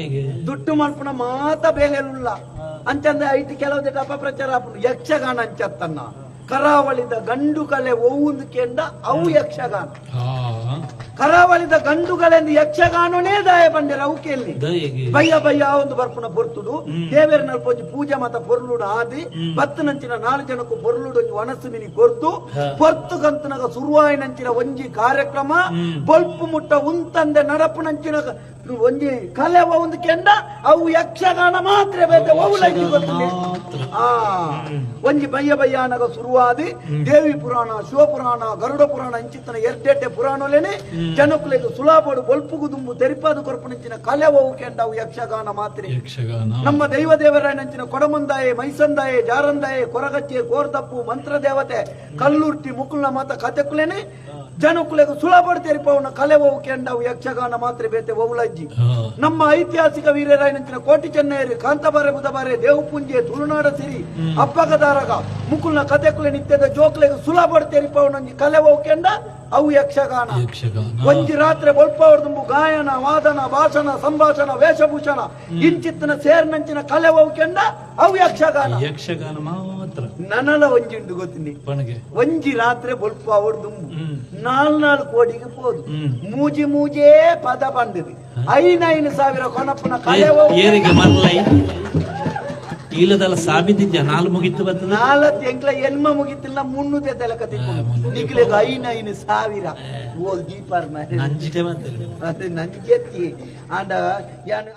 ಹೇಗೆ? ದುಡ್ಡು ಮಾಡ್ಕೊಂಡ ಮಾತ ಬೇಲೆಲ್ಲ ಅಂತಂದ್ರೆ ಐಟಿ ಕೆಲವು ಅಪಪ್ರಚಾರ ಆಪುಂಡು ಯಕ್ಷಗಾನ ಅಂಚತ್ತನ್ನ. ಕರಾವಳಿದ ಗಂಡು ಕಲೆ ಒವ್ವುಂದು ಕೆಂಡ ಅವು ಯಕ್ಷಗಾನ. ಕರಾವಳಿದ ಗಂಡುಗಳೆಂದು ಯಕ್ಷಗಾನನೇ ದಾಯ ಬಂದಿರ ಅವು ಕೇಳಿ ಬಯ್ಯ ಬಯ್ಯ ಒಂದು ಬರ್ಪುನ ಬರ್ತುಡು. ದೇವೇರನಲ್ಲಿ ಪೊಂಜಿ ಪೂಜೆ ಮತ ಪೊರ್ಲುಡು ಆದಿ. ಬತ್ತು ನಂಚಿನ ನಾಲ್ಕು ಜನಕ್ಕೂ ಪೊರ್ಲುಡು ಒಂಜಿ ಒಣಸು ಮಿನಿ ಕೊರ್ತು ಪೊರ್ತು ಕಂತನಗ ಸುರುವಾಯಿನಂಚಿನ ಒಂಜಿ ಕಾರ್ಯಕ್ರಮ. ಬಲ್ಪು ಮುಟ್ಟ ಉಂತಂದೆ ನಡಪು ನಂಚಿನ ಒಂಜಿ ಕಲೆ ಒಂದು ಕೆಂಡ ಅವು ಯಕ್ಷಗಾನ ಮಾತ್ರ ಬೇಕು ಅವು ಆ ಒಂಜಿ ಬಯ್ಯ ಬಯ್ಯಾನಗ ಶುರುವಾದಿ ದೇವಿ ಪುರಾಣ ಶಿವಪುರಾಣ ಗರುಡ ಪುರಾಣ ಇಂಚಿತ್ತನ ಎರ್ಡೆಡ್ಡೆ ಪುರಾಣಲೇನೆ ಜನಕುಲೆಗ್ ಸುಲಾಪಡು ಬೊಲ್ಪುಗು ದುಂಬು ತೆರಿಪಾದು ಕೊರಪುನಂಚಿನ ಕಲೆ ಅವು ಕೆಂಡ ಯಕ್ಷಗಾನ ಮಾತ್ರ. ನಮ್ಮ ದೈವ ದೇವರಾಯನಂಚಿನ ಕೊಡಮಂದಾಯೆ ಮೈಸಂದಾಯೆ ಜಾರಂದಾಯೆ ಕೊರಗಚ್ಚೆ ಕೋರ್ದಪ್ಪು ಮಂತ್ರ ದೇವತೆ ಕಲ್ಲುರ್ಟಿ ಮುಕುಲ್ನ ಮಾತ ಕತೆಕುಲೇನೆ ಜನಕ್ಕುಲೆಗ್ ಸುಲಭಡು ತೆರಿಪವನ ಕಲೆ ಕೆಂಡವು ಯಕ್ಷಗಾನ ಮಾತ್ರ ಬೇತೆ ಒವುಲಜ್ಜಿ ನಮ್ಮ ಐತಿಹಾಸಿಕ ವೀರರಾಯನಂಚಿನ ಕೋಟಿ ಚೆನ್ನೈರಿ ಕಾಂತಬಾರೆ ಬುಧಬಾರೆ ದೇವಪುಂಜೆ ತುಳುನಾಡ ಸಿರಿ ಅಪ್ಪಗದಾರಗ ಮುಕುಲ್ನ ಕಥೆಕುಲೆ ನಿತ್ಯದ ಜೋಕ್ಲೆಗೆ ಸುಲಭ ಪವನೊಂಜಿ ಕಲೆ ಹೋಗ್ಕೆಂಡ ಅವು ಯಕ್ಷಗಾನ. ಒಂಜಿ ರಾತ್ರಿ ತುಂಬು ಗಾಯನ ವಾದನ ಭಾಷಣ ಸಂಭಾಷಣ ವೇಷಭೂಷಣ ಇಂಚಿತ್ತಿನ ಸೇರ್ನಂಚಿನ ಕಲೆ ಹೋಗ್ಕೆಂಡ ಅವು ಯಕ್ಷಗಾನ. ಯಕ್ಷಗಾನ ಮಾತ್ರ. ನನಲ ಒಂಜಿಂಡು ಗೊತ್ತಿನಿ. ಒಂಜಿ ರಾತ್ರಿ ಬೊಲ್ಪ ಅವ್ರ ಹ್ಮ್. ನಾಲ್ ನಾಲ್ ಕೋಡಿಗೆ ಪೋದು. ಮೂಜಿ ಮೂಜೇ ಪದ ಬಂದಿದೆ. ಐನೈನು ಸಾವಿರ ಕೊನಪ್ಪನ ಕಲೆ ಹೋಗ್ ಏರಿಗೆ ಮರ್ಲೈ ಇಲ್ಲದಲ್ಲ ಸಾಬಿದ್ದಿದ್ದ ನಾಲ್ ಮುಗಿತು ಬರ್ತದ ನಾಲ್ಕು ಎಂಕ್ಲ ಎಲ್ಮ ಮುಗಿತಿಲ್ಲ ಮುನ್ನೂತೆ ತಲಕ ಆ, ಮುನ್ನೂತೆ ನಿಕ್ಲೆಗ್ ಐನೈನು ಸಾವಿರ ಓಲ್ ದೀಪಾರ್ ಮಾರೆ ನಂಜಿಟೆ ಮತ್ತೆ ಅದು ನನ್ಗೆತ್ತಿ ಆಂಡ ಯಾನ್